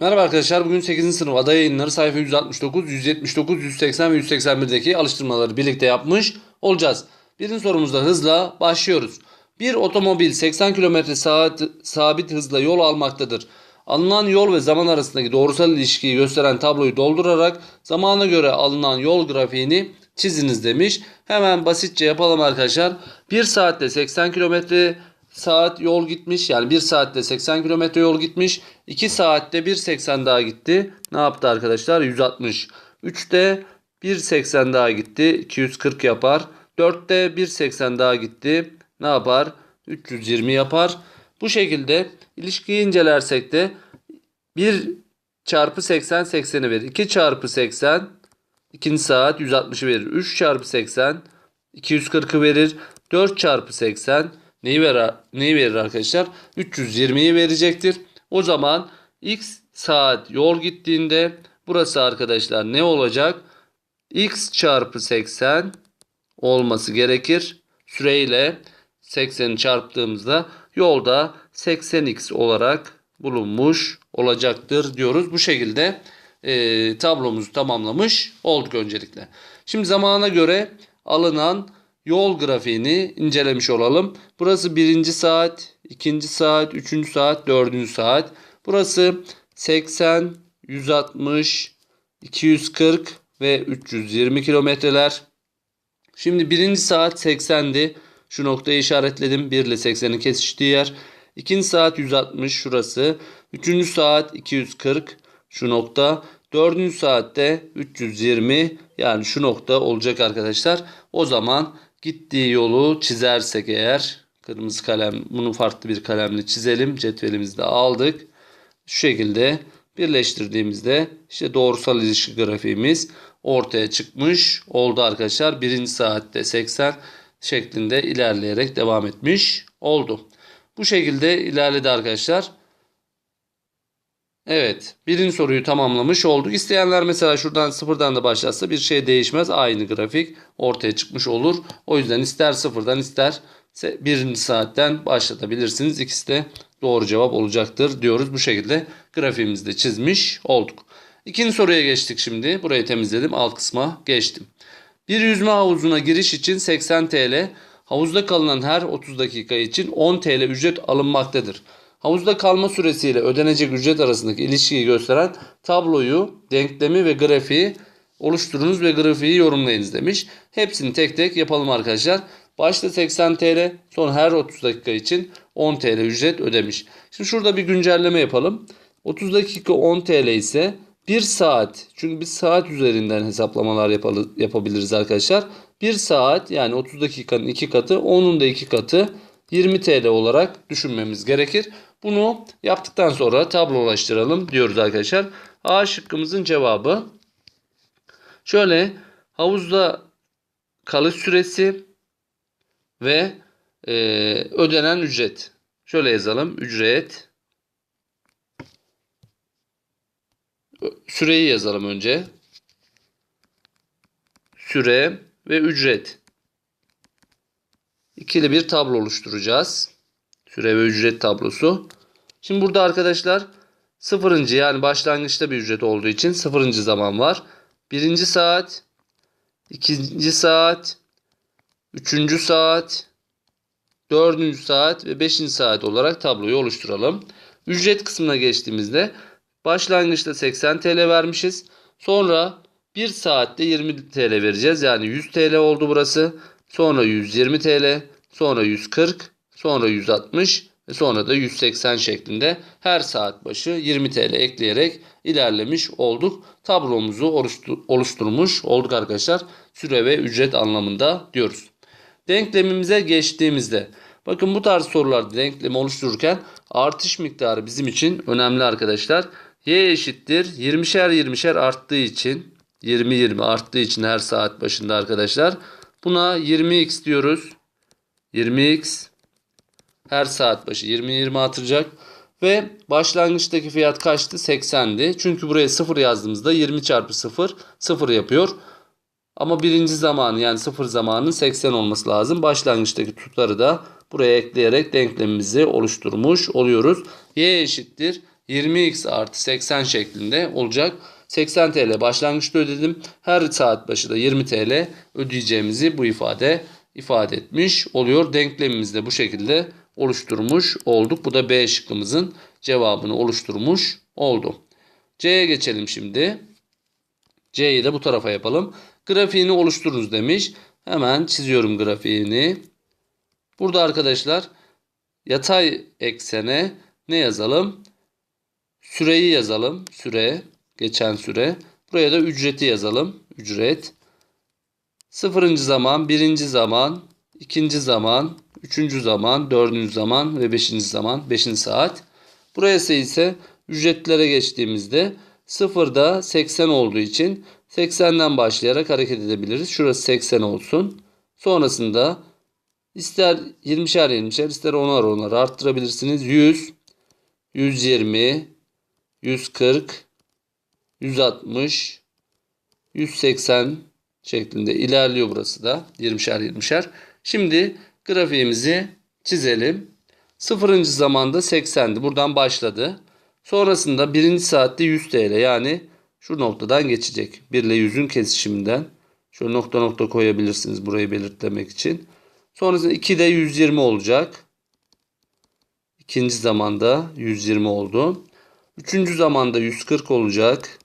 Merhaba arkadaşlar. Bugün 8. sınıf ada yayınları sayfa 169, 179, 180 ve 181'deki alıştırmaları birlikte yapmış olacağız. Birinci sorumuzda hızla başlıyoruz. Bir otomobil 80 km saat sabit hızla yol almaktadır. Alınan yol ve zaman arasındaki doğrusal ilişkiyi gösteren tabloyu doldurarak zamana göre alınan yol grafiğini çiziniz demiş. Hemen basitçe yapalım arkadaşlar. 1 saatte 80 kilometre saat yol gitmiş. Yani 1 saatte 80 kilometre yol gitmiş. 2 saatte 1.80 daha gitti. Ne yaptı arkadaşlar? 160. 3'te 1.80 daha gitti. 240 yapar. 4'te 1.80 daha gitti. Ne yapar? 320 yapar. Bu şekilde ilişkiyi incelersek de 1 çarpı 80 80'i verir. 2 çarpı 80 2. saat 160'ı verir. 3 çarpı 80 240'ı verir. 4 çarpı 80 neyi verir, neyi verir arkadaşlar? 320'yi verecektir. O zaman x saat yol gittiğinde burası arkadaşlar ne olacak? x çarpı 80 olması gerekir. Süreyle 80'i çarptığımızda yolda 80x olarak bulunmuş olacaktır diyoruz. Bu şekilde e, tablomuzu tamamlamış olduk öncelikle. Şimdi zamana göre alınan yol grafiğini incelemiş olalım. Burası birinci saat, ikinci saat, üçüncü saat, dördüncü saat. Burası 80, 160, 240 ve 320 kilometreler. Şimdi birinci saat 80'di. Şu noktayı işaretledim. 1 ile 80'in kesiştiği yer. İkinci saat 160 şurası. Üçüncü saat 240 şu nokta. Dördüncü saatte 320 yani şu nokta olacak arkadaşlar. O zaman gittiği yolu çizersek eğer kırmızı kalem bunu farklı bir kalemle çizelim. Cetvelimizi de aldık. Şu şekilde birleştirdiğimizde işte doğrusal ilişki grafiğimiz ortaya çıkmış oldu arkadaşlar. Birinci saatte 80 şeklinde ilerleyerek devam etmiş oldu. Bu şekilde ilerledi arkadaşlar. Evet. Birinci soruyu tamamlamış olduk. İsteyenler mesela şuradan sıfırdan da başlatsa bir şey değişmez. Aynı grafik ortaya çıkmış olur. O yüzden ister sıfırdan ister birinci saatten başlatabilirsiniz. İkisi de doğru cevap olacaktır diyoruz. Bu şekilde grafiğimizi de çizmiş olduk. İkinci soruya geçtik şimdi. Burayı temizledim. Alt kısma geçtim. Bir yüzme havuzuna giriş için 80 TL, havuzda kalınan her 30 dakika için 10 TL ücret alınmaktadır. Havuzda kalma süresiyle ödenecek ücret arasındaki ilişkiyi gösteren tabloyu, denklemi ve grafiği oluşturunuz ve grafiği yorumlayınız demiş. Hepsini tek tek yapalım arkadaşlar. Başta 80 TL, son her 30 dakika için 10 TL ücret ödemiş. Şimdi şurada bir güncelleme yapalım. 30 dakika 10 TL ise 1 saat çünkü biz saat üzerinden hesaplamalar yapabiliriz arkadaşlar. 1 saat yani 30 dakikanın 2 katı 10'un da 2 katı 20 TL olarak düşünmemiz gerekir. Bunu yaptıktan sonra tablolaştıralım diyoruz arkadaşlar. A şıkkımızın cevabı şöyle havuzda kalış süresi ve e, ödenen ücret. Şöyle yazalım. Ücret süreyi yazalım önce. Süre ve ücret. İkili bir tablo oluşturacağız. Süre ve ücret tablosu. Şimdi burada arkadaşlar sıfırıncı yani başlangıçta bir ücret olduğu için sıfırıncı zaman var. Birinci saat, ikinci saat, üçüncü saat, dördüncü saat ve beşinci saat olarak tabloyu oluşturalım. Ücret kısmına geçtiğimizde başlangıçta 80 TL vermişiz. Sonra 1 saatte 20 TL vereceğiz. Yani 100 TL oldu burası. Sonra 120 TL, sonra 140, sonra 160 ve sonra da 180 şeklinde her saat başı 20 TL ekleyerek ilerlemiş olduk. Tablomuzu oluşturmuş olduk arkadaşlar. Süre ve ücret anlamında diyoruz. Denklemimize geçtiğimizde bakın bu tarz sorularda denklemi oluştururken artış miktarı bizim için önemli arkadaşlar. Y eşittir 20'şer 20'şer arttığı için 20-20 arttığı için her saat başında arkadaşlar Buna 20x diyoruz. 20x her saat başı 20-20 atacak. Ve başlangıçtaki fiyat kaçtı? 80'di. Çünkü buraya 0 yazdığımızda 20 çarpı 0 0 yapıyor. Ama birinci zamanı yani 0 zamanının 80 olması lazım. Başlangıçtaki tutarı da buraya ekleyerek denklemimizi oluşturmuş oluyoruz. Y eşittir 20x artı 80 şeklinde olacak. 80 TL başlangıçta ödedim. Her saat başı da 20 TL ödeyeceğimizi bu ifade ifade etmiş oluyor. Denklemimizi de bu şekilde oluşturmuş olduk. Bu da B şıkkımızın cevabını oluşturmuş oldu. C'ye geçelim şimdi. C'yi de bu tarafa yapalım. Grafiğini oluşturunuz demiş. Hemen çiziyorum grafiğini. Burada arkadaşlar yatay eksene ne yazalım? Süreyi yazalım. Süre, geçen süre. Buraya da ücreti yazalım. Ücret. Sıfırıncı zaman, birinci zaman, ikinci zaman, üçüncü zaman, dördüncü zaman ve beşinci zaman, beşinci saat. Burası ise ücretlere geçtiğimizde sıfırda 80 olduğu için 80'den başlayarak hareket edebiliriz. Şurası 80 olsun. Sonrasında ister 20'şer 20'şer ister 10'ar 10'ar arttırabilirsiniz. 100, 120, 140, 160, 180 şeklinde ilerliyor burası da 20'şer 20'şer. Şimdi grafiğimizi çizelim. Sıfırıncı zamanda 80'di. Buradan başladı. Sonrasında birinci saatte 100 TL yani şu noktadan geçecek. 1 ile 100'ün kesişiminden. Şöyle nokta nokta koyabilirsiniz burayı belirtmek için. Sonrasında 2 de 120 olacak. İkinci zamanda 120 oldu. Üçüncü zamanda 140 olacak.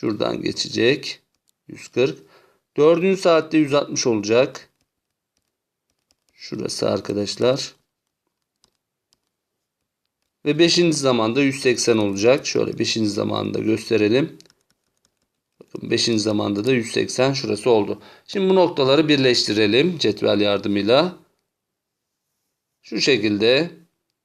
Şuradan geçecek. 140. Dördüncü saatte 160 olacak. Şurası arkadaşlar. Ve 5. zamanda 180 olacak. Şöyle 5. zamanda gösterelim. Bakın 5. zamanda da 180 şurası oldu. Şimdi bu noktaları birleştirelim cetvel yardımıyla. Şu şekilde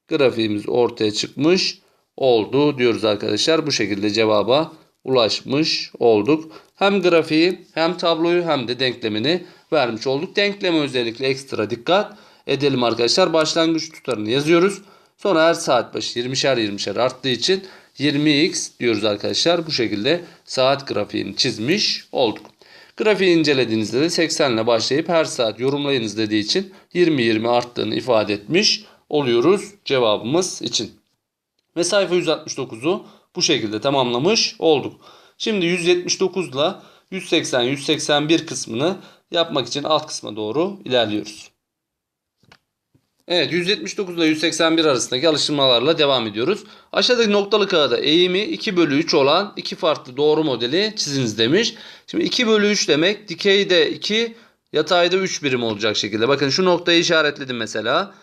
grafiğimiz ortaya çıkmış oldu diyoruz arkadaşlar. Bu şekilde cevaba ulaşmış olduk. Hem grafiği hem tabloyu hem de denklemini vermiş olduk. Denkleme özellikle ekstra dikkat edelim arkadaşlar. Başlangıç tutarını yazıyoruz. Sonra her saat başı 20'şer 20'şer arttığı için 20x diyoruz arkadaşlar. Bu şekilde saat grafiğini çizmiş olduk. Grafiği incelediğinizde de 80 ile başlayıp her saat yorumlayınız dediği için 20-20 arttığını ifade etmiş oluyoruz cevabımız için. Ve sayfa 169'u bu şekilde tamamlamış olduk. Şimdi 179 ile 180-181 kısmını yapmak için alt kısma doğru ilerliyoruz. Evet 179 ile 181 arasındaki alıştırmalarla devam ediyoruz. Aşağıdaki noktalı kağıda eğimi 2 bölü 3 olan iki farklı doğru modeli çiziniz demiş. Şimdi 2 bölü 3 demek dikeyde 2 yatayda 3 birim olacak şekilde. Bakın şu noktayı işaretledim mesela.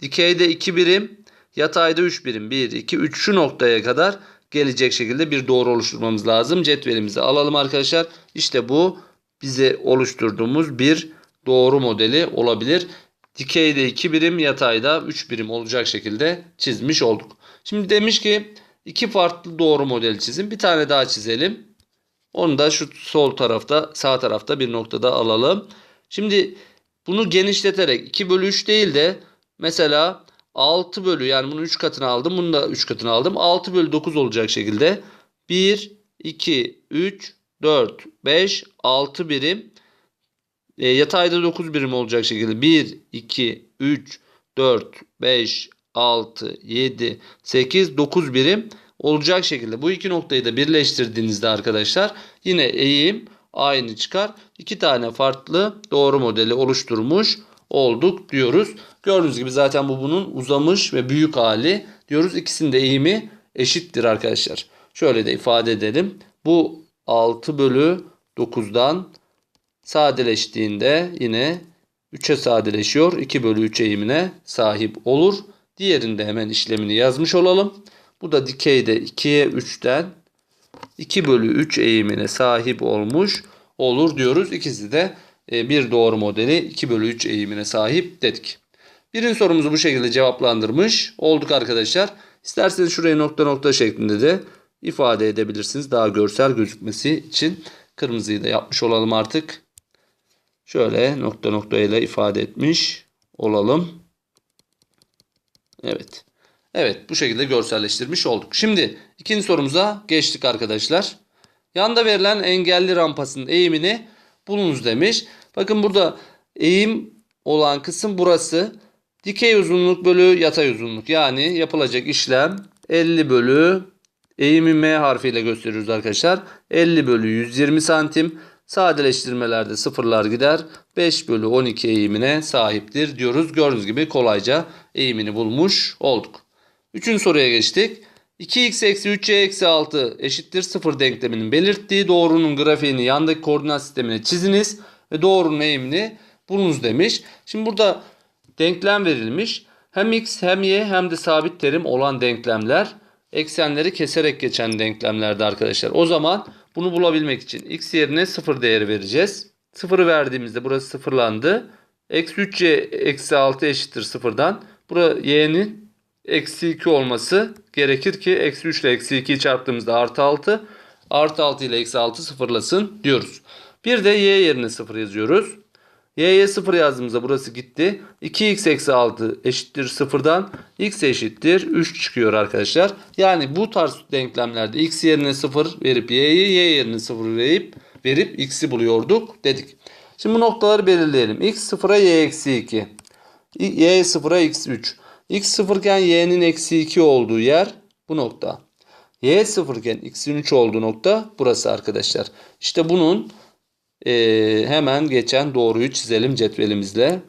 Dikeyde 2 birim yatayda 3 birim 1 2 3 şu noktaya kadar gelecek şekilde bir doğru oluşturmamız lazım. Cetvelimizi alalım arkadaşlar. İşte bu bize oluşturduğumuz bir doğru modeli olabilir. Dikeyde 2 birim, yatayda 3 birim olacak şekilde çizmiş olduk. Şimdi demiş ki iki farklı doğru model çizin. Bir tane daha çizelim. Onu da şu sol tarafta, sağ tarafta bir noktada alalım. Şimdi bunu genişleterek 2 bölü 3 değil de mesela 6 bölü yani bunu 3 katını aldım. Bunu da 3 katını aldım. 6 bölü 9 olacak şekilde 1, 2, 3, 4, 5, 6 birim e, yatayda 9 birim olacak şekilde 1, 2, 3, 4, 5, 6, 7, 8, 9 birim olacak şekilde. Bu iki noktayı da birleştirdiğinizde arkadaşlar yine eğim aynı çıkar. İki tane farklı doğru modeli oluşturmuş olduk diyoruz. Gördüğünüz gibi zaten bu bunun uzamış ve büyük hali diyoruz. İkisinin de eğimi eşittir arkadaşlar. Şöyle de ifade edelim. Bu 6 bölü 9'dan sadeleştiğinde yine 3'e sadeleşiyor. 2 bölü 3 eğimine sahip olur. Diğerinde hemen işlemini yazmış olalım. Bu da dikeyde 2'ye 3'ten 2 bölü 3 eğimine sahip olmuş olur diyoruz. İkisi de bir doğru modeli 2 bölü 3 eğimine sahip dedik. Birinci sorumuzu bu şekilde cevaplandırmış olduk arkadaşlar. İsterseniz şurayı nokta nokta şeklinde de ifade edebilirsiniz. Daha görsel gözükmesi için kırmızıyı da yapmış olalım artık. Şöyle nokta nokta ile ifade etmiş olalım. Evet. Evet bu şekilde görselleştirmiş olduk. Şimdi ikinci sorumuza geçtik arkadaşlar. Yanda verilen engelli rampasının eğimini bulunuz demiş. Bakın burada eğim olan kısım burası. Dikey uzunluk bölü yatay uzunluk. Yani yapılacak işlem 50 bölü eğimi M harfiyle gösteriyoruz arkadaşlar. 50 bölü 120 santim. Sadeleştirmelerde sıfırlar gider. 5 bölü 12 eğimine sahiptir diyoruz. Gördüğünüz gibi kolayca eğimini bulmuş olduk. Üçüncü soruya geçtik. 2x eksi 3y eksi 6 eşittir 0 denkleminin belirttiği doğrunun grafiğini yandaki koordinat sistemine çiziniz ve doğrunun eğimini bulunuz demiş. Şimdi burada denklem verilmiş. Hem x hem y hem de sabit terim olan denklemler eksenleri keserek geçen denklemlerde arkadaşlar. O zaman bunu bulabilmek için x yerine 0 değeri vereceğiz. 0'ı verdiğimizde burası sıfırlandı. Eksi 3y eksi 6 eşittir 0'dan. Burada y'nin eksi 2 olması gerekir ki eksi 3 ile eksi 2'yi çarptığımızda artı 6. Artı 6 ile eksi 6 sıfırlasın diyoruz. Bir de y yerine 0 yazıyoruz. y'ye 0 yazdığımızda burası gitti. 2x eksi 6 eşittir 0'dan x eşittir 3 çıkıyor arkadaşlar. Yani bu tarz denklemlerde x yerine 0 verip y'yi y yerine 0 verip verip x'i buluyorduk dedik. Şimdi bu noktaları belirleyelim. x 0'a y eksi 2. y 0'a x 3. x 0 iken y'nin eksi 2 olduğu yer bu nokta. y 0 iken x'in 3 olduğu nokta burası arkadaşlar. İşte bunun e, hemen geçen doğruyu çizelim cetvelimizle.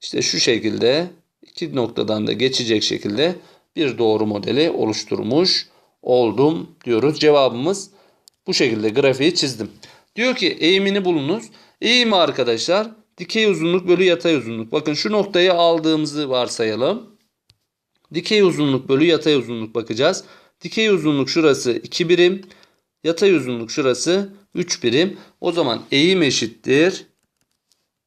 İşte şu şekilde iki noktadan da geçecek şekilde bir doğru modeli oluşturmuş oldum diyoruz. Cevabımız bu şekilde grafiği çizdim. Diyor ki eğimini bulunuz. Eğimi arkadaşlar dikey uzunluk bölü yatay uzunluk. Bakın şu noktayı aldığımızı varsayalım. Dikey uzunluk bölü yatay uzunluk bakacağız. Dikey uzunluk şurası 2 birim. Yatay uzunluk şurası 3 birim. O zaman eğim eşittir.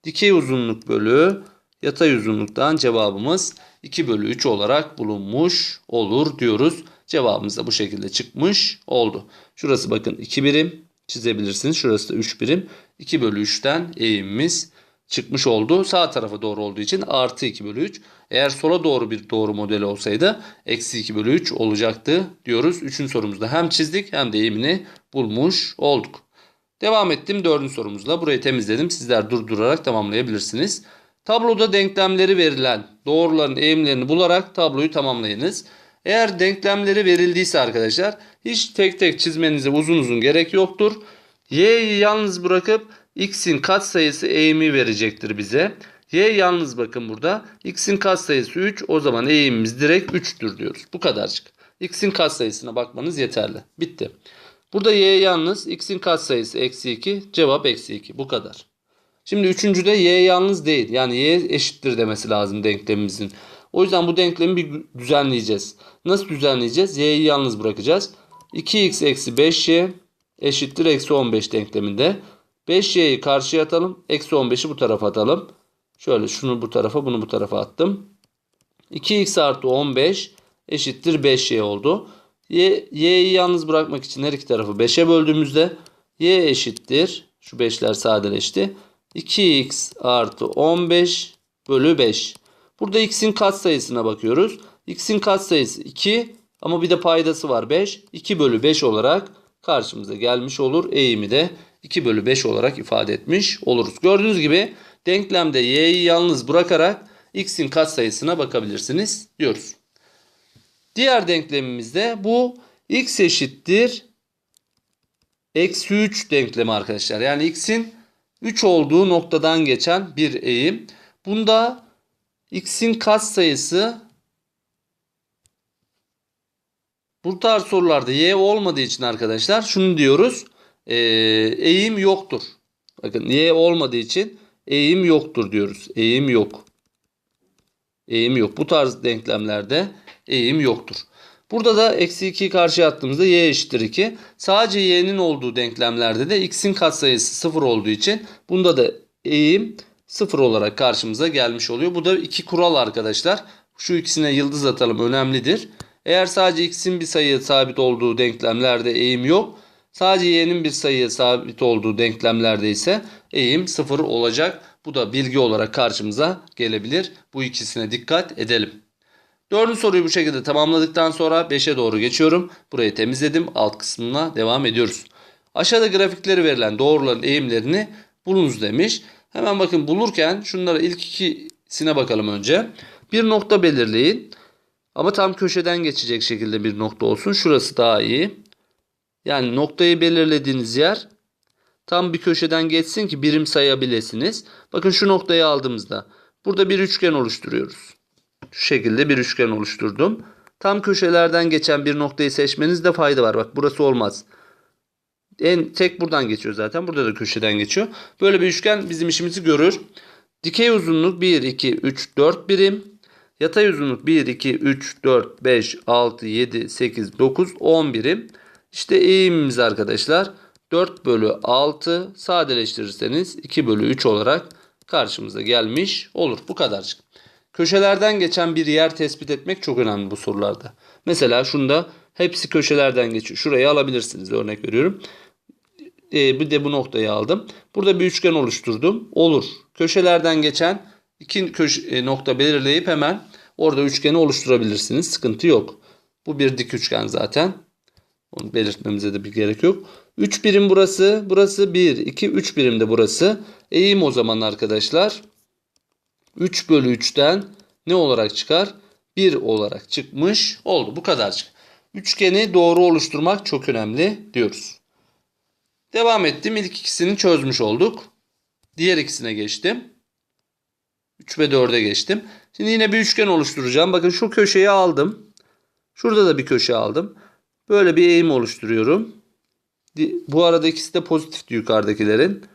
Dikey uzunluk bölü yatay uzunluktan cevabımız 2 bölü 3 olarak bulunmuş olur diyoruz. Cevabımız da bu şekilde çıkmış oldu. Şurası bakın 2 birim çizebilirsiniz. Şurası da 3 birim. 2 bölü 3'ten eğimimiz çıkmış oldu. Sağ tarafa doğru olduğu için artı 2 bölü 3. Eğer sola doğru bir doğru modeli olsaydı eksi 2 bölü 3 olacaktı diyoruz. Üçüncü sorumuzda hem çizdik hem de eğimini bulmuş olduk. Devam ettim dördüncü sorumuzla. Burayı temizledim. Sizler durdurarak tamamlayabilirsiniz. Tabloda denklemleri verilen doğruların eğimlerini bularak tabloyu tamamlayınız. Eğer denklemleri verildiyse arkadaşlar hiç tek tek çizmenize uzun uzun gerek yoktur. Y'yi yalnız bırakıp x'in katsayısı eğimi verecektir bize. Y yalnız bakın burada. X'in katsayısı 3 o zaman eğimimiz direkt 3'tür diyoruz. Bu kadarcık. X'in katsayısına bakmanız yeterli. Bitti. Burada Y yalnız. X'in katsayısı eksi 2. Cevap eksi 2. Bu kadar. Şimdi üçüncüde Y yalnız değil. Yani Y eşittir demesi lazım denklemimizin. O yüzden bu denklemi bir düzenleyeceğiz. Nasıl düzenleyeceğiz? Y'yi yalnız bırakacağız. 2x eksi 5y eşittir eksi 15 denkleminde. 5y'yi karşıya atalım. Eksi 15'i bu tarafa atalım. Şöyle şunu bu tarafa bunu bu tarafa attım. 2x artı 15 eşittir 5y oldu. Y, y'yi yalnız bırakmak için her iki tarafı 5'e böldüğümüzde y eşittir. Şu 5'ler sadeleşti. 2x artı 15 bölü 5. Burada x'in katsayısına bakıyoruz. x'in katsayısı 2 ama bir de paydası var 5. 2 bölü 5 olarak karşımıza gelmiş olur. Eğimi de 2 bölü 5 olarak ifade etmiş oluruz. Gördüğünüz gibi denklemde y'yi yalnız bırakarak x'in katsayısına bakabilirsiniz diyoruz. Diğer denklemimizde bu x eşittir eksi 3 denklemi arkadaşlar. Yani x'in 3 olduğu noktadan geçen bir eğim. Bunda x'in katsayısı bu tarz sorularda y olmadığı için arkadaşlar şunu diyoruz. E, eğim yoktur. Bakın y olmadığı için eğim yoktur diyoruz. Eğim yok. Eğim yok. Bu tarz denklemlerde eğim yoktur. Burada da eksi 2'yi karşıya attığımızda y eşittir 2. Sadece y'nin olduğu denklemlerde de x'in katsayısı 0 olduğu için bunda da eğim 0 olarak karşımıza gelmiş oluyor. Bu da iki kural arkadaşlar. Şu ikisine yıldız atalım önemlidir. Eğer sadece x'in bir sayı sabit olduğu denklemlerde eğim yok. Sadece y'nin bir sayı sabit olduğu denklemlerde ise eğim 0 olacak. Bu da bilgi olarak karşımıza gelebilir. Bu ikisine dikkat edelim. Dördüncü soruyu bu şekilde tamamladıktan sonra 5'e doğru geçiyorum. Burayı temizledim. Alt kısmına devam ediyoruz. Aşağıda grafikleri verilen doğruların eğimlerini bulunuz demiş. Hemen bakın bulurken şunlara ilk ikisine bakalım önce. Bir nokta belirleyin. Ama tam köşeden geçecek şekilde bir nokta olsun. Şurası daha iyi. Yani noktayı belirlediğiniz yer tam bir köşeden geçsin ki birim sayabilirsiniz. Bakın şu noktayı aldığımızda burada bir üçgen oluşturuyoruz. Şu şekilde bir üçgen oluşturdum. Tam köşelerden geçen bir noktayı seçmenizde fayda var. Bak burası olmaz. En tek buradan geçiyor zaten. Burada da köşeden geçiyor. Böyle bir üçgen bizim işimizi görür. Dikey uzunluk 1, 2, 3, 4 birim. Yatay uzunluk 1, 2, 3, 4, 5, 6, 7, 8, 9, 10 birim. İşte eğimimiz arkadaşlar 4 bölü 6 sadeleştirirseniz 2 bölü 3 olarak karşımıza gelmiş olur. Bu kadarcık. Köşelerden geçen bir yer tespit etmek çok önemli bu sorularda. Mesela şunda hepsi köşelerden geçiyor. Şurayı alabilirsiniz örnek veriyorum. Ee, bir de bu noktayı aldım. Burada bir üçgen oluşturdum. Olur. Köşelerden geçen iki köşe, nokta belirleyip hemen orada üçgeni oluşturabilirsiniz. Sıkıntı yok. Bu bir dik üçgen zaten. Onu belirtmemize de bir gerek yok. 3 birim burası. Burası 1, 2, 3 birim de burası. Eğim o zaman arkadaşlar. 3 bölü 3'ten ne olarak çıkar? 1 olarak çıkmış oldu. Bu kadarcık. Üçgeni doğru oluşturmak çok önemli diyoruz. Devam ettim. İlk ikisini çözmüş olduk. Diğer ikisine geçtim. 3 ve 4'e geçtim. Şimdi yine bir üçgen oluşturacağım. Bakın şu köşeyi aldım. Şurada da bir köşe aldım. Böyle bir eğim oluşturuyorum. Bu arada ikisi de pozitifti yukarıdakilerin.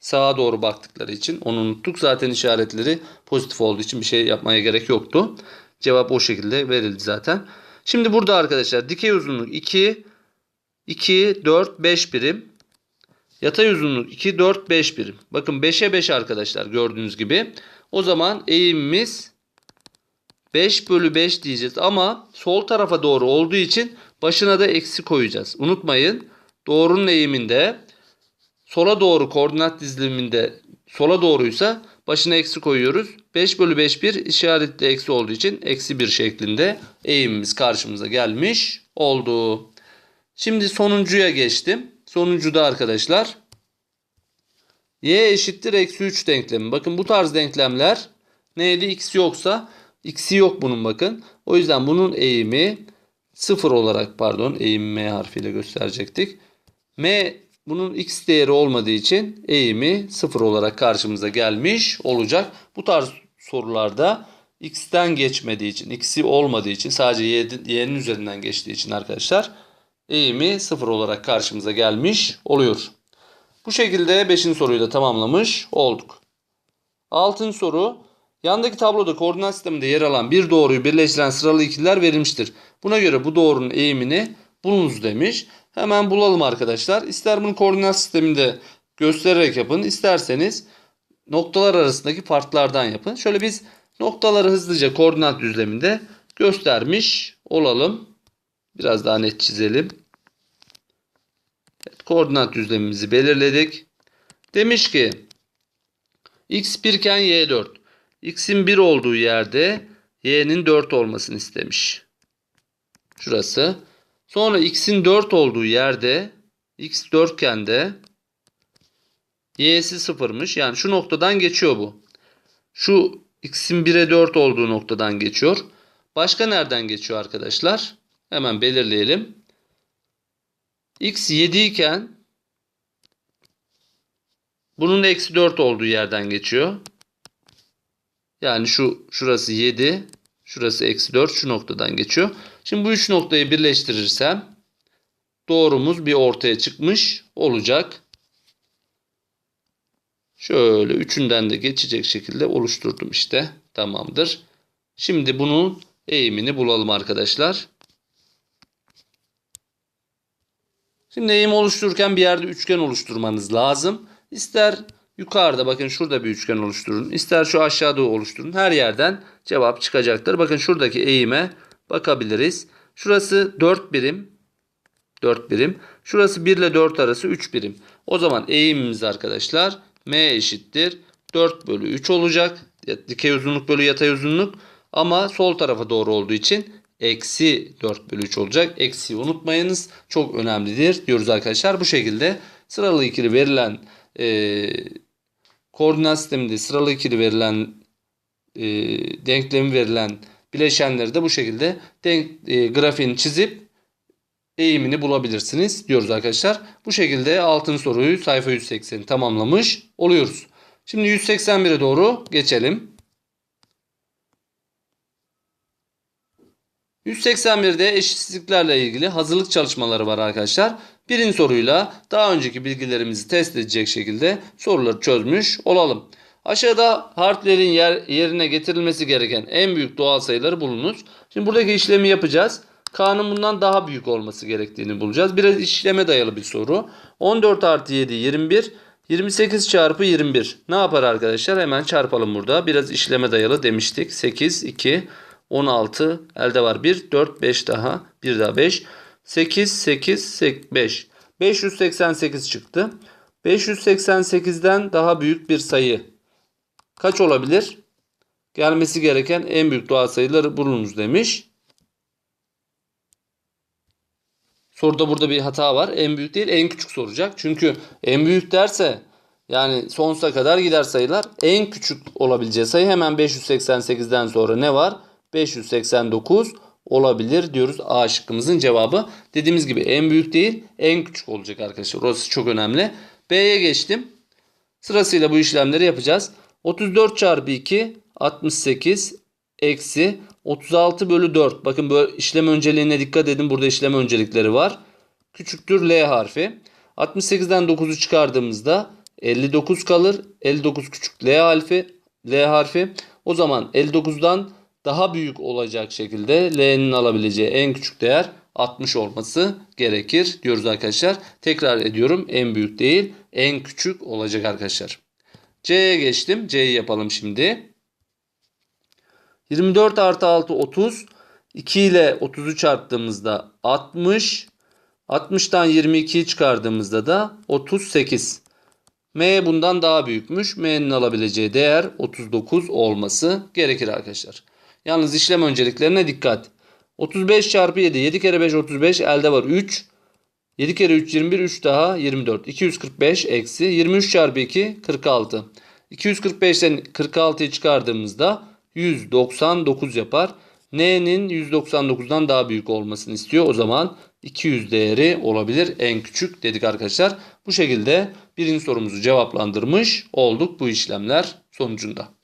Sağa doğru baktıkları için onu unuttuk. Zaten işaretleri pozitif olduğu için bir şey yapmaya gerek yoktu. Cevap o şekilde verildi zaten. Şimdi burada arkadaşlar dikey uzunluk 2, 2, 4, 5 birim. Yatay uzunluk 2, 4, 5 birim. Bakın 5'e 5 arkadaşlar gördüğünüz gibi. O zaman eğimimiz 5 bölü 5 diyeceğiz ama sol tarafa doğru olduğu için başına da eksi koyacağız. Unutmayın doğrunun eğiminde sola doğru koordinat diziliminde sola doğruysa başına eksi koyuyoruz. 5 bölü 5 bir işaretli eksi olduğu için eksi 1 şeklinde eğimimiz karşımıza gelmiş oldu. Şimdi sonuncuya geçtim. Sonuncuda arkadaşlar y eşittir eksi 3 denklemi. Bakın bu tarz denklemler neydi? x yoksa x'i yok bunun bakın. O yüzden bunun eğimi 0 olarak pardon eğim m harfiyle gösterecektik. m bunun x değeri olmadığı için eğimi 0 olarak karşımıza gelmiş olacak. Bu tarz sorularda x'ten geçmediği için, x'i olmadığı için sadece y'nin üzerinden geçtiği için arkadaşlar eğimi 0 olarak karşımıza gelmiş oluyor. Bu şekilde 5. soruyu da tamamlamış olduk. 6. soru Yandaki tabloda koordinat sisteminde yer alan bir doğruyu birleştiren sıralı ikililer verilmiştir. Buna göre bu doğrunun eğimini bulunuz demiş. Hemen bulalım arkadaşlar. İster bunu koordinat sisteminde göstererek yapın. isterseniz noktalar arasındaki farklardan yapın. Şöyle biz noktaları hızlıca koordinat düzleminde göstermiş olalım. Biraz daha net çizelim. Evet, koordinat düzlemimizi belirledik. Demiş ki x 1 iken y 4. x'in 1 olduğu yerde y'nin 4 olmasını istemiş. Şurası. Sonra x'in 4 olduğu yerde x 4 iken de y'si 0'mış. Yani şu noktadan geçiyor bu. Şu x'in 1'e 4 olduğu noktadan geçiyor. Başka nereden geçiyor arkadaşlar? Hemen belirleyelim. x 7 iken bunun eksi 4 olduğu yerden geçiyor. Yani şu şurası 7, şurası eksi 4 şu noktadan geçiyor. Şimdi bu üç noktayı birleştirirsem doğrumuz bir ortaya çıkmış olacak. Şöyle üçünden de geçecek şekilde oluşturdum işte. Tamamdır. Şimdi bunun eğimini bulalım arkadaşlar. Şimdi eğim oluştururken bir yerde üçgen oluşturmanız lazım. İster yukarıda bakın şurada bir üçgen oluşturun. İster şu aşağıda oluşturun. Her yerden cevap çıkacaktır. Bakın şuradaki eğime bakabiliriz. Şurası 4 birim. 4 birim. Şurası 1 ile 4 arası 3 birim. O zaman eğimimiz arkadaşlar m eşittir 4 bölü 3 olacak. Dikey uzunluk bölü yatay uzunluk. Ama sol tarafa doğru olduğu için eksi 4 bölü 3 olacak. Eksi unutmayınız. Çok önemlidir diyoruz arkadaşlar. Bu şekilde sıralı ikili verilen e, koordinat sisteminde sıralı ikili verilen e, denklemi verilen bileşenleri de bu şekilde denk, e, grafiğini çizip eğimini bulabilirsiniz diyoruz arkadaşlar. Bu şekilde altın soruyu sayfa 180'i tamamlamış oluyoruz. Şimdi 181'e doğru geçelim. 181'de eşitsizliklerle ilgili hazırlık çalışmaları var arkadaşlar. Birinci soruyla daha önceki bilgilerimizi test edecek şekilde soruları çözmüş olalım. Aşağıda harflerin yer, yerine getirilmesi gereken en büyük doğal sayıları bulunuz. Şimdi buradaki işlemi yapacağız. K'nın bundan daha büyük olması gerektiğini bulacağız. Biraz işleme dayalı bir soru. 14 artı 7 21. 28 çarpı 21. Ne yapar arkadaşlar? Hemen çarpalım burada. Biraz işleme dayalı demiştik. 8, 2, 16. Elde var 1, 4, 5 daha. 1 daha 5. 8, 8, 5. 588 çıktı. 588'den daha büyük bir sayı kaç olabilir? Gelmesi gereken en büyük doğal sayıları bulunuz demiş. Soruda burada bir hata var. En büyük değil en küçük soracak. Çünkü en büyük derse yani sonsuza kadar gider sayılar. En küçük olabileceği sayı hemen 588'den sonra ne var? 589 olabilir diyoruz A şıkkımızın cevabı. Dediğimiz gibi en büyük değil en küçük olacak arkadaşlar. Orası çok önemli. B'ye geçtim. Sırasıyla bu işlemleri yapacağız. 34 çarpı 2 68 eksi 36 bölü 4. Bakın böyle işlem önceliğine dikkat edin. Burada işlem öncelikleri var. Küçüktür L harfi. 68'den 9'u çıkardığımızda 59 kalır. 59 küçük L harfi. L harfi. O zaman 59'dan daha büyük olacak şekilde L'nin alabileceği en küçük değer 60 olması gerekir diyoruz arkadaşlar. Tekrar ediyorum en büyük değil en küçük olacak arkadaşlar. C'ye geçtim. C'yi yapalım şimdi. 24 artı 6 30. 2 ile 30'u çarptığımızda 60. 60'tan 22'yi çıkardığımızda da 38. M bundan daha büyükmüş. M'nin alabileceği değer 39 olması gerekir arkadaşlar. Yalnız işlem önceliklerine dikkat. 35 çarpı 7. 7 kere 5 35. Elde var 3. 7 kere 3 21. 3 daha 24. 245 eksi. 23 çarpı 2 46. 245'ten 46'yı çıkardığımızda 199 yapar. N'nin 199'dan daha büyük olmasını istiyor. O zaman 200 değeri olabilir en küçük dedik arkadaşlar. Bu şekilde birinci sorumuzu cevaplandırmış olduk bu işlemler sonucunda.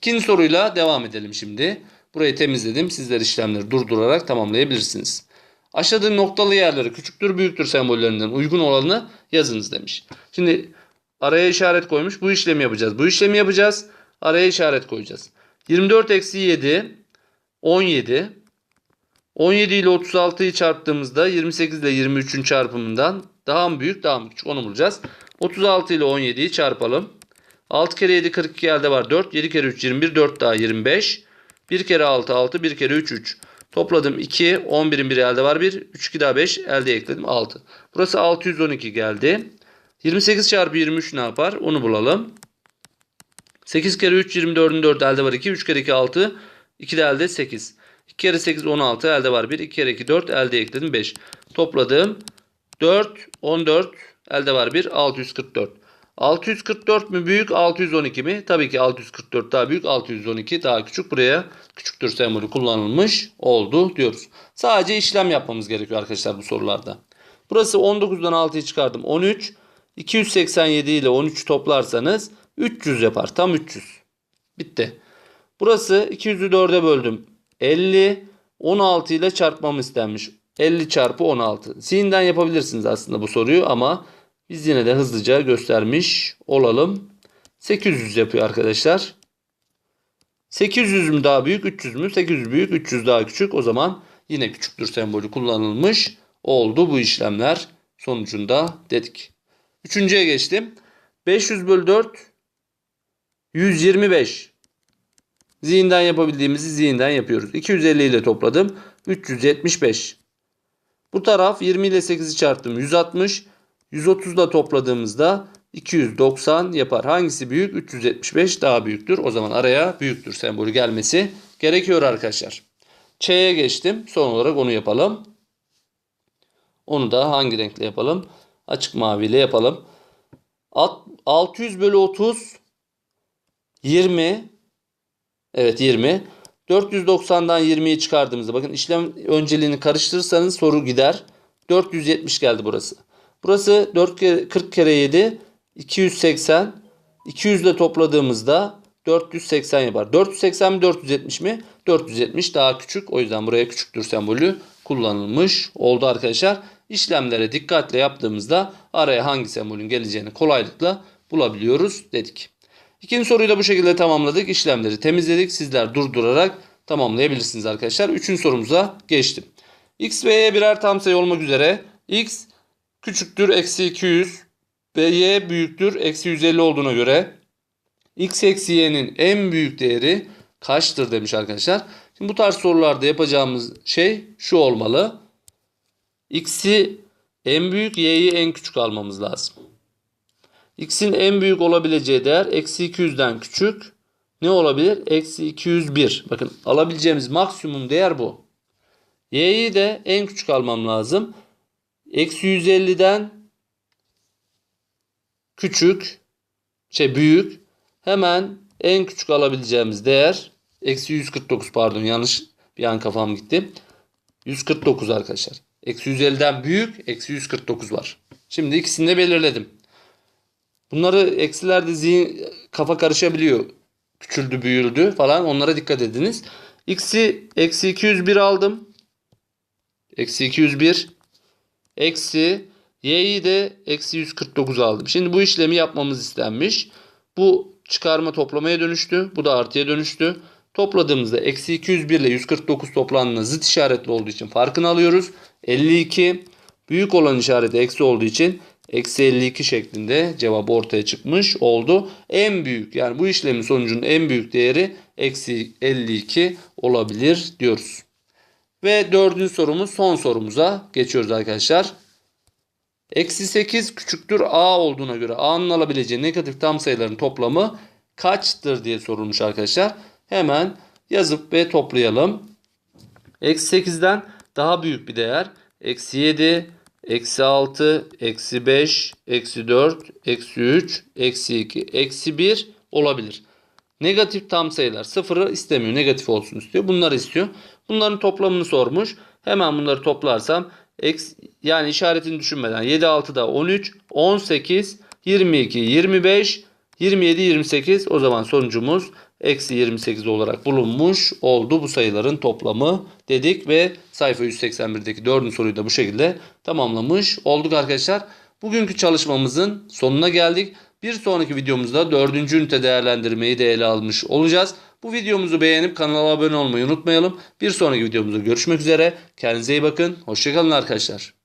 İkinci soruyla devam edelim şimdi. Burayı temizledim. Sizler işlemleri durdurarak tamamlayabilirsiniz. Aşağıdaki noktalı yerleri küçüktür büyüktür sembollerinden uygun olanı yazınız demiş. Şimdi araya işaret koymuş. Bu işlemi yapacağız. Bu işlemi yapacağız. Araya işaret koyacağız. 24 eksi 7 17 17 ile 36'yı çarptığımızda 28 ile 23'ün çarpımından daha mı büyük daha mı küçük onu bulacağız. 36 ile 17'yi çarpalım. 6 kere 7 42 elde var 4. 7 kere 3 21 4 daha 25. 1 kere 6 6 1 kere 3 3. Topladım 2 11'in biri elde var 1. 3 2 daha 5 elde ekledim 6. Burası 612 geldi. 28 çarpı 23 ne yapar? Onu bulalım. 8 kere 3 24'ün 4 elde var 2. 3 kere 2 6. 2 de elde 8. 2 kere 8 16 elde var 1. 2 kere 2 4 elde ekledim 5. Topladım. 4 14 elde var 1. 644. 644 mü büyük 612 mi? Tabii ki 644 daha büyük 612 daha küçük. Buraya küçüktür sembolü kullanılmış oldu diyoruz. Sadece işlem yapmamız gerekiyor arkadaşlar bu sorularda. Burası 19'dan 6'yı çıkardım 13. 287 ile 13 toplarsanız 300 yapar. Tam 300. Bitti. Burası 200'ü 4'e böldüm. 50. 16 ile çarpmamı istenmiş. 50 çarpı 16. Zihinden yapabilirsiniz aslında bu soruyu ama biz yine de hızlıca göstermiş olalım. 800 yapıyor arkadaşlar. 800 mü daha büyük 300 mü? 800 büyük 300 daha küçük. O zaman yine küçüktür sembolü kullanılmış oldu bu işlemler sonucunda dedik. Üçüncüye geçtim. 500 bölü 4 125. Zihinden yapabildiğimizi zihinden yapıyoruz. 250 ile topladım. 375. Bu taraf 20 ile 8'i çarptım. 160. 130 ile topladığımızda 290 yapar. Hangisi büyük? 375 daha büyüktür. O zaman araya büyüktür sembolü gelmesi gerekiyor arkadaşlar. Ç'ye geçtim. Son olarak onu yapalım. Onu da hangi renkle yapalım? Açık maviyle yapalım. 600 bölü 30 20 Evet 20. 490'dan 20'yi çıkardığımızda bakın işlem önceliğini karıştırırsanız soru gider. 470 geldi burası. Burası 4 kere, 40 kere 7 280. 200 ile topladığımızda 480 yapar. 480 mi 470 mi? 470 daha küçük. O yüzden buraya küçüktür sembolü kullanılmış oldu arkadaşlar. İşlemlere dikkatle yaptığımızda araya hangi sembolün geleceğini kolaylıkla bulabiliyoruz dedik. İkinci soruyu da bu şekilde tamamladık. İşlemleri temizledik. Sizler durdurarak tamamlayabilirsiniz arkadaşlar. Üçüncü sorumuza geçtim. X ve Y birer tam sayı olmak üzere X küçüktür eksi 200 ve Y büyüktür eksi 150 olduğuna göre X eksi Y'nin en büyük değeri kaçtır demiş arkadaşlar. Şimdi bu tarz sorularda yapacağımız şey şu olmalı. X'i en büyük, Y'yi en küçük almamız lazım. X'in en büyük olabileceği değer eksi 200'den küçük. Ne olabilir? Eksi 201. Bakın alabileceğimiz maksimum değer bu. Y'yi de en küçük almam lazım. Eksi 150'den küçük, şey büyük. Hemen en küçük alabileceğimiz değer eksi 149 pardon yanlış bir an kafam gitti. 149 arkadaşlar. Eksi 150'den büyük eksi 149 var. Şimdi ikisini de belirledim. Bunları eksilerde zihin kafa karışabiliyor. Küçüldü büyüldü falan onlara dikkat ediniz. X'i eksi 201 aldım. Eksi 201. Eksi y'yi de eksi 149 aldım. Şimdi bu işlemi yapmamız istenmiş. Bu çıkarma toplamaya dönüştü. Bu da artıya dönüştü. Topladığımızda eksi 201 ile 149 toplandığında zıt işaretli olduğu için farkını alıyoruz. 52 büyük olan işareti eksi olduğu için eksi 52 şeklinde cevap ortaya çıkmış oldu. En büyük yani bu işlemin sonucunun en büyük değeri eksi 52 olabilir diyoruz. Ve dördüncü sorumuz son sorumuza geçiyoruz arkadaşlar. Eksi 8 küçüktür a olduğuna göre a'nın alabileceği negatif tam sayıların toplamı kaçtır diye sorulmuş arkadaşlar. Hemen yazıp ve toplayalım. Eksi 8'den daha büyük bir değer. Eksi 7, eksi 6, eksi 5, eksi 4, eksi 3, eksi 2, eksi 1 olabilir. Negatif tam sayılar sıfırı istemiyor. Negatif olsun istiyor. Bunları istiyor. Bunların toplamını sormuş. Hemen bunları toplarsam yani işaretini düşünmeden 7 6 da 13, 18, 22, 25, 27, 28 o zaman sonucumuz eksi 28 olarak bulunmuş oldu bu sayıların toplamı dedik ve sayfa 181'deki dördüncü soruyu da bu şekilde tamamlamış olduk arkadaşlar. Bugünkü çalışmamızın sonuna geldik. Bir sonraki videomuzda dördüncü ünite değerlendirmeyi de ele almış olacağız. Bu videomuzu beğenip kanala abone olmayı unutmayalım. Bir sonraki videomuzda görüşmek üzere. Kendinize iyi bakın. Hoşçakalın arkadaşlar.